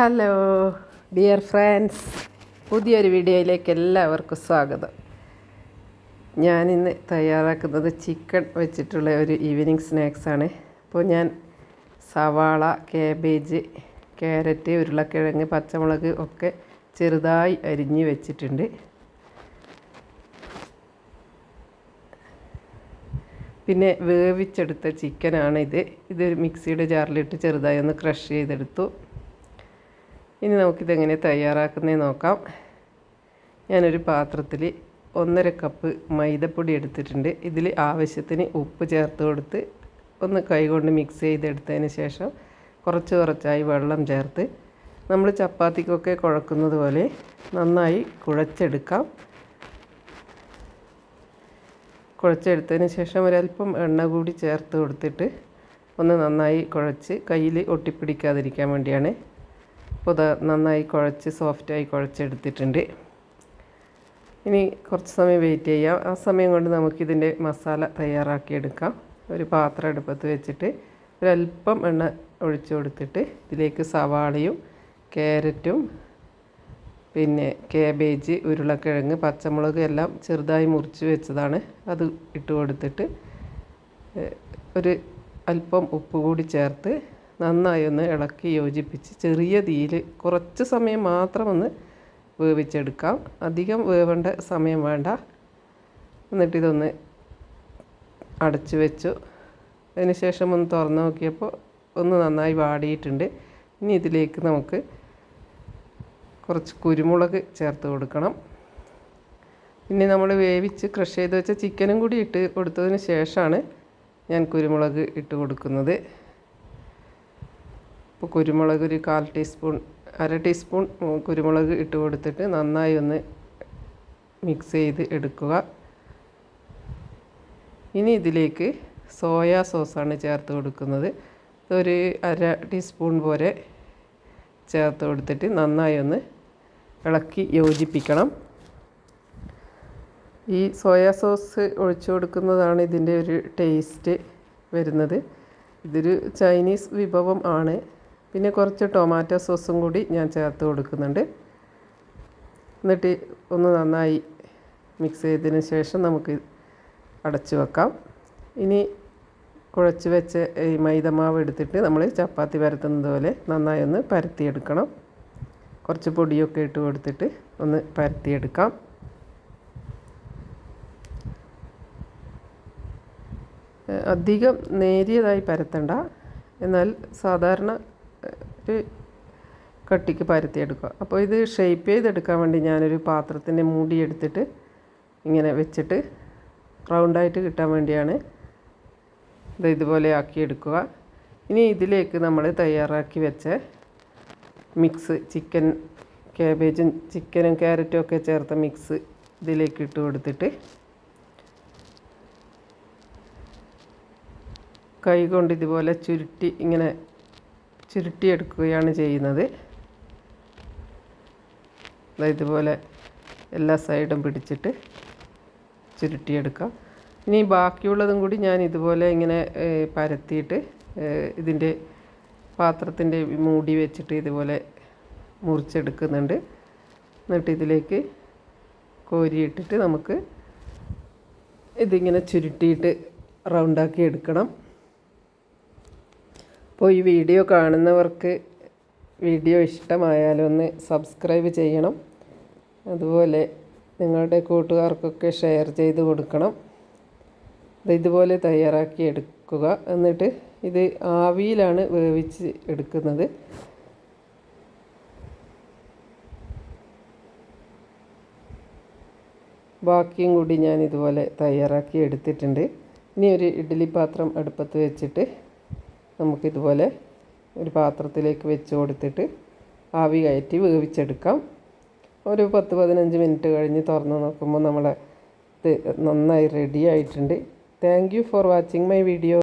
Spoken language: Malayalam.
ഹലോ ഡിയർ ഫ്രണ്ട്സ് പുതിയൊരു വീഡിയോയിലേക്ക് എല്ലാവർക്കും സ്വാഗതം. ഞാനിന്ന് തയ്യാറാക്കുന്നത് ചിക്കൻ വെച്ചിട്ടുള്ള ഒരു ഈവനിങ് സ്നാക്സാണ് അപ്പോൾ ഞാൻ സവാള കാബേജ് ക്യാരറ്റ് ഉരുളക്കിഴങ്ങ് പച്ചമുളക് ഒക്കെ ചെറുതായി അരിഞ്ഞ് വെച്ചിട്ടുണ്ട്. പിന്നെ വേവിച്ചെടുത്ത ചിക്കനാണ് ഇത് ഇത് മിക്സിയുടെ ജാറിലിട്ട് ചെറുതായി ഒന്ന് ക്രഷ് ചെയ്തെടുത്തു. ഇനി നമുക്കിതെങ്ങനെ തയ്യാറാക്കുന്നത് നോക്കാം. ഞാനൊരു പാത്രത്തിൽ ഒന്നര കപ്പ് മൈദപ്പൊടി എടുത്തിട്ടുണ്ട്. ഇതിൽ ആവശ്യത്തിന് ഉപ്പ് ചേർത്ത് കൊടുത്ത് ഒന്ന് കൈകൊണ്ട് മിക്സ് ചെയ്തെടുത്തതിന് ശേഷം കുറച്ച് കുറച്ചായി വെള്ളം ചേർത്ത് നമ്മൾ ചപ്പാത്തിക്കൊക്കെ കുഴക്കുന്നത് പോലെ നന്നായി കുഴച്ചെടുക്കാം. കുഴച്ചെടുത്തതിന് ശേഷം ഒരല്പം എണ്ണ കൂടി ചേർത്ത് കൊടുത്തിട്ട് ഒന്ന് നന്നായി കുഴച്ച് കയ്യിൽ ഒട്ടിപ്പിടിക്കാതിരിക്കാൻ വേണ്ടിയാണ് അപ്പോൾ നന്നായി കുഴച്ച് സോഫ്റ്റായി കുഴച്ചെടുത്തിട്ടുണ്ട്. ഇനി കുറച്ച് സമയം വെയിറ്റ് ചെയ്യാം. ആ സമയം കൊണ്ട് നമുക്കിതിന്റെ മസാല തയ്യാറാക്കിയെടുക്കാം ഒരു പാത്രം അടുപ്പത്ത് വെച്ചിട്ട് ഒരല്പം എണ്ണ ഒഴിച്ചു കൊടുത്തിട്ട് ഇതിലേക്ക് സവാളയും ക്യാരറ്റും പിന്നെ കാബേജ് ഉരുളക്കിഴങ്ങ് പച്ചമുളക് എല്ലാം ചെറുതായി മുറിച്ച് വെച്ചതാണ്. അത് ഇട്ട് കൊടുത്തിട്ട് ഒരു അല്പം ഉപ്പ് കൂടി ചേർത്ത് നന്നായി ഒന്ന് ഇളക്കി യോജിപ്പിച്ച് ചെറിയ തീയിൽ കുറച്ച് സമയം മാത്രം ഒന്ന് വേവിച്ചെടുക്കാം. അധികം വേവേണ്ട സമയം വേണ്ട. എന്നിട്ടിതൊന്ന് അടച്ചു വെച്ചു. അതിന് ശേഷം ഒന്ന് തുറന്ന് നോക്കിയപ്പോൾ ഒന്ന് നന്നായി വാടിയിട്ടുണ്ട്. ഇനി ഇതിലേക്ക് നമുക്ക് കുറച്ച് കുരുമുളക് ചേർത്ത് കൊടുക്കണം. പിന്നെ നമ്മൾ വേവിച്ച് ക്രഷ് ചെയ്ത് വെച്ച ചിക്കനും കൂടി ഇട്ട് കൊടുത്തതിന് ശേഷമാണ് ഞാൻ കുരുമുളക് ഇട്ട് കൊടുക്കുന്നത്. ഇപ്പോൾ കുരുമുളക് ഒരു കാൽ ടീസ്പൂൺ അര ടീസ്പൂൺ കുരുമുളക് ഇട്ട് കൊടുത്തിട്ട് നന്നായി ഒന്ന് മിക്സ് ചെയ്ത് എടുക്കുക. ഇനി ഇതിലേക്ക് സോയാ സോസാണ് ചേർത്ത് കൊടുക്കുന്നത്. ഒരു അര ടീസ്പൂൺ പോലെ ചേർത്ത് കൊടുത്തിട്ട് നന്നായി ഒന്ന് ഇളക്കി യോജിപ്പിക്കണം. ഈ സോയാ സോസ് ഒഴിച്ചു കൊടുക്കുന്നതാണ് ഇതിന്റെ ഒരു ടേസ്റ്റ് വരുന്നത്. ഇതൊരു ചൈനീസ് വിഭവം ആണ്. പിന്നെ കുറച്ച് ടൊമാറ്റോ സോസും കൂടി ഞാൻ ചേർത്ത് കൊടുക്കുന്നുണ്ട്. എന്നിട്ട് ഒന്ന് നന്നായി മിക്സ് ചെയ്തതിന് ശേഷം നമുക്ക് അടച്ചു വെക്കാം. ഇനി കുഴച്ച് വെച്ച ഈ മൈദമാവ് എടുത്തിട്ട് നമ്മൾ ചപ്പാത്തി പരത്തുന്നത് പോലെ നന്നായി ഒന്ന് പരത്തിയെടുക്കണം. കുറച്ച് പൊടിയൊക്കെ ഇട്ട് കൊടുത്തിട്ട് ഒന്ന് പരത്തിയെടുക്കാം. അധികം നേരിയതായി പരത്തണ്ട. എന്നാൽ സാധാരണ ഒരു കട്ടിക്ക് പരത്തിയെടുക്കുക. അപ്പോൾ ഇത് ഷേപ്പ് ചെയ്തെടുക്കാൻ വേണ്ടി ഞാനൊരു പാത്രത്തിന്റെ മൂടി എടുത്തിട്ട് ഇങ്ങനെ വെച്ചിട്ട് റൗണ്ടായിട്ട് കിട്ടാൻ വേണ്ടിയാണ് ഇത് ഇതുപോലെ ആക്കിയെടുക്കുക. ഇനി ഇതിലേക്ക് നമ്മൾ തയ്യാറാക്കി വെച്ച മിക്സ് ചിക്കൻ കാബേജും ചിക്കനും ക്യാരറ്റും ഒക്കെ ചേർത്ത മിക്സ് ഇതിലേക്ക് ഇട്ട് കൊടുത്തിട്ട് കൈ കൊണ്ട് ഇതുപോലെ ചുരുട്ടി ഇങ്ങനെ ചുരുട്ടിയെടുക്കുകയാണ് ചെയ്യുന്നത്. ഇതുപോലെ എല്ലാ സൈഡും പിടിച്ചിട്ട് ചുരുട്ടിയെടുക്കാം. ഇനി ബാക്കിയുള്ളതും കൂടി ഞാൻ ഇതുപോലെ ഇങ്ങനെ പരത്തിയിട്ട് ഇതിന്റെ പാത്രത്തിന്റെ മൂടി വെച്ചിട്ട് ഇതുപോലെ മുറിച്ചെടുക്കുന്നുണ്ട്. എന്നിട്ട് ഇതിലേക്ക് കോരിയിട്ടിട്ട് നമുക്ക് ഇതിങ്ങനെ ചുരുട്ടിയിട്ട് റൗണ്ടാക്കി എടുക്കണം. അപ്പോൾ ഈ വീഡിയോ കാണുന്നവർക്ക് വീഡിയോ ഇഷ്ടമായാലൊന്ന് സബ്സ്ക്രൈബ് ചെയ്യണം. അതുപോലെ നിങ്ങളുടെ കൂട്ടുകാർക്കൊക്കെ ഷെയർ ചെയ്ത് കൊടുക്കണം. ഇതുപോലെ തയ്യാറാക്കി എടുക്കുക. എന്നിട്ട് ഇത് ആവിയിലാണ് വേവിച്ച് എടുക്കുന്നത്. ബാക്കിയും കൂടി ഞാൻ ഇതുപോലെ തയ്യാറാക്കി എടുത്തിട്ടുണ്ട്. ഇനി ഒരു ഇഡ്ഡലി പാത്രം അടുപ്പത്ത് വെച്ചിട്ട് നമുക്കിതുപോലെ ഒരു പാത്രത്തിലേക്ക് വെച്ച് കൊടുത്തിട്ട് ആവി കയറ്റി വേവിച്ചെടുക്കാം. ഒരു പത്ത് പതിനഞ്ച് മിനിറ്റ് കഴിഞ്ഞ് തുറന്ന് നോക്കുമ്പോൾ നമ്മളെ നന്നായി റെഡി ആയിട്ടുണ്ട്. Thank you for watching my video